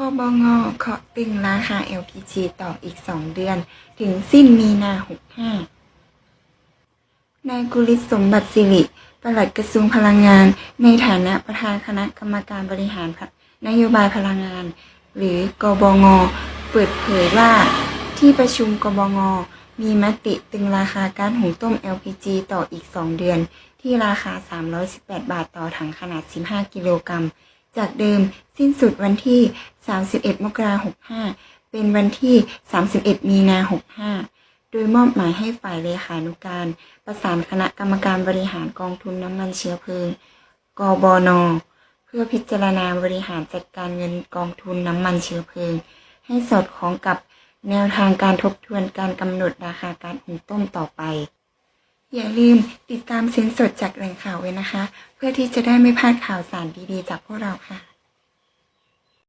คบงเคาะตึงราคา LPG ต่ออีก 2 เดือน ถึงสิ้นมีนา 65 นายกุลิศสมบัติสิริปลัดกระทรวงพลังงาน ในฐานะประธานคณะกรรมการบริหารนโยบายพลังงาน หรือกบง เปิดเผยว่า ที่ประชุมกบง มีมติตึงราคาการหุงต้ม LPG ต่ออีก 2 เดือน ที่ราคา 318 บาทต่อถังขนาด 15 กิโลกรัม จากเดิมสิ้นสุดวันที่ 31 มกราคม65 เป็นวันที่ 31 มีนา65 โดยมอบหมายให้ฝ่ายเลขานุการ ประสานคณะกรรมการบริหารกองทุนน้ำมันเชื้อเพลิง กบน เพื่อพิจารณาบริหารจัดการเงินกองทุนน้ำมันเชื้อเพลิง ให้สอดคล้องกับแนวทางการทบทวนการกำหนดราคาการหุงต้มต่อไป อย่าลืมติดตามเซ็นสดจากแหล่งข่าวไว้นะคะ เพื่อที่จะได้ไม่พลาดข่าวสารดีๆ จากพวกเราค่ะ